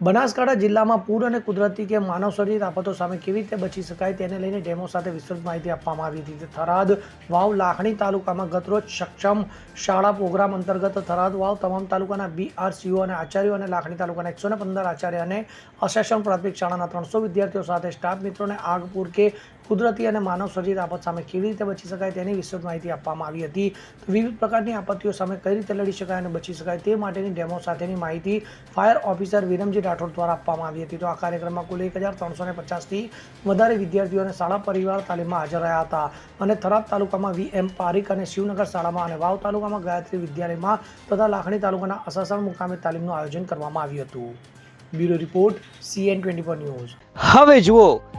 બનાસકાંઠા જિલ્લામાં પૂર અને કુદરતી કે માનવ શરીર આફતો સામે કેવી રીતે બચી શકાય તેને લઈને ડેમો સાથે વિસ્તૃત માહિતી આપવામાં આવી હતી. થરાદ વાવ લાખણી તાલુકામાં ગતરોજ સક્ષમ શાળા પ્રોગ્રામ અંતર્ગત થરાદ વાવ તમામ તાલુકાના બીઆરસીઓ અને આચાર્યો અને લાખણી તાલુકાના એકસો પંદર આચાર્ય અને અસેશન પ્રાથમિક શાળાના ત્રણસો વિદ્યાર્થીઓ સાથે સ્ટાફ મિત્રોને આગ પૂર કે કુદરતી અને માનવ સર્જિત આફત સામે કેવી રીતે બચી શકાય તેની વિસ્તૃત માહિતી આપવામાં આવી હતી. વિવિધ પ્રકારની આપત્તિઓ સામે કઈ રીતે લડી શકાય અને બચી શકાય તે માટેની ડેમો સાથેની માહિતી ફાયર ઓફિસર વિરમજી રાઠોડ દ્વારા આપવામાં આવી હતી. તો આ કાર્યક્રમમાં કુલ એક હજાર ત્રણસો પચાસથી વધારે વિદ્યાર્થીઓ અને શાળા પરિવાર તાલીમમાં હાજર રહ્યા હતા. અને થરાદ તાલુકામાં વી એમ પારીક અને શિવનગર શાળામાં અને વાવ તાલુકામાં ગાયત્રી વિદ્યાલયમાં તથા લાખણી તાલુકાના અસાસણ મુકામે તાલીમનું આયોજન કરવામાં આવ્યું હતું. Bureau report CN twenty news. હવે જુઓ